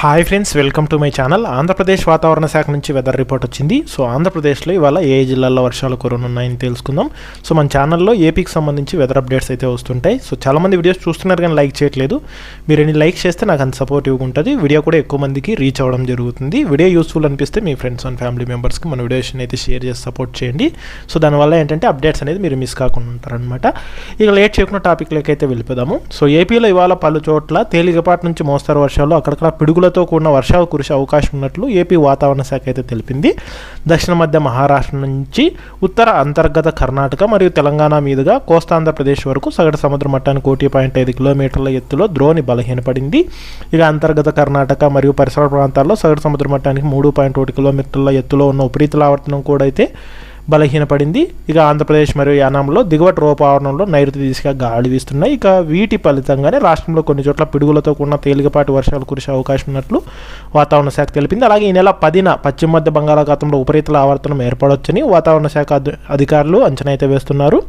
Hi friends welcome to my channel Andhra Pradesh వాతావరణ శాఖ నుంచి వెదర్ రిపోర్ట్ వచ్చింది. సో ఆంధ్రప్రదేశ్లో ఇవాళ ఏ జిల్లాల్లో వర్షాలు కురనున్నాయని తెలుసుకుందాం. సో మన ఛానల్లో ఏపీకి సంబంధించి వెదర్ అప్డేట్స్ అయితే వస్తుంటాయి. సో చాలామంది వీడియోస్ చూస్తున్నారు కానీ లైక్ చేయట్లేదు. మీరు ఎన్ని లైక్ చేస్తే నాకు అంత సపోర్టివ్గా ఉంటుంది. వీడియో కూడా ఎక్కువ మందికి రీచ్ అవ్వడం జరుగుతుంది. వీడియో యూస్ఫుల్ అనిపిస్తే మీ ఫ్రెండ్స్ అండ్ ఫ్యామిలీ మెంబర్స్కి మన వీడియోస్ని అయితే షేర్ చేసి సపోర్ట్ చేయండి. సో దానివల్ల ఏంటంటే అప్డేట్స్ అనేది మీరు మిస్ కాకుండా ఉంటారనమాట ఇక లేట్ చేయకుండా టాపిక్లోకి అయితే వెళ్ళిపోదాము. సో ఏపీలో ఇవాళ పలు చోట్ల తేలికపాటి నుంచి మోస్తారు వర్షాలు అక్కడక్కడ పిడుగులు మెరుపులతో కూడిన వర్షాలు కురిసే అవకాశం ఉన్నట్లు ఏపీ వాతావరణ శాఖ అయితే తెలిపింది. దక్షిణ మధ్య మహారాష్ట్ర నుంచి ఉత్తర అంతర్గత కర్ణాటక మరియు తెలంగాణ మీదుగా కోస్తాంధ్రప్రదేశ్ వరకు సగటు సముద్ర మట్టానికి ఒకటి పాయింట్ ఐదు కిలోమీటర్ల ఎత్తులో ద్రోణి బలహీనపడింది. ఇక అంతర్గత కర్ణాటక మరియు పరిసర ప్రాంతాల్లో సగటు సముద్ర మట్టానికి మూడు పాయింట్ ఒకటి కిలోమీటర్ల ఎత్తులో ఉన్న ఉపరితలావర్తనం కూడా అయితే బలహీనపడింది. ఇక ఆంధ్రప్రదేశ్ మరియు యానాంలో దిగువ ట్రోపావరణంలో నైరుతి దిశగా గాలి వీస్తున్నాయి. ఇక వీటి ఫలితంగానే రాష్ట్రంలో కొన్ని చోట్ల పిడుగులతో కూడిన తేలికపాటి వర్షాలు కురిసే అవకాశం ఉన్నట్లు వాతావరణ శాఖ తెలిపింది. అలాగే ఈ నెల పదిన పశ్చిమ మధ్య బంగాళాఖాతంలో ఉపరితల ఆవర్తనం ఏర్పడవచ్చని వాతావరణ శాఖ అధికారులు అంచనా అయితే వేస్తున్నారు.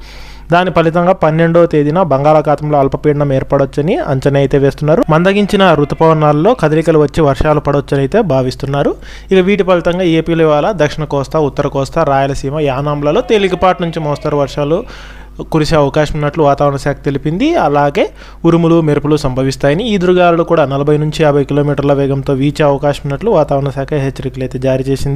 దాని ఫలితంగా పన్నెండవ తేదీన బంగాళాఖాతంలో అల్పపీడనం ఏర్పడొచ్చని అంచనా అయితే వేస్తున్నారు. మందగించిన ఋతుపవనాల్లో కదలికలు వచ్చి వర్షాలు పడవచ్చని అయితే భావిస్తున్నారు. ఇక వీటి ఫలితంగా ఏపీలో ఇవాళ దక్షిణ కోస్తా ఉత్తర కోస్తా రాయలసీమ యానాంలలో తేలికపాటి నుంచి మోస్తారు వర్షాలు కురిసే అవకాశం ఉన్నట్లు వాతావరణ శాఖ తెలిపింది. అలాగే ఉరుములు మెరుపులు సంభవిస్తాయని ఈదురుగాలు కూడా నలభై నుంచి యాభై కిలోమీటర్ల వేగంతో వీచే అవకాశం ఉన్నట్లు వాతావరణ శాఖ హెచ్చరికలు అయితే జారీ చేసింది.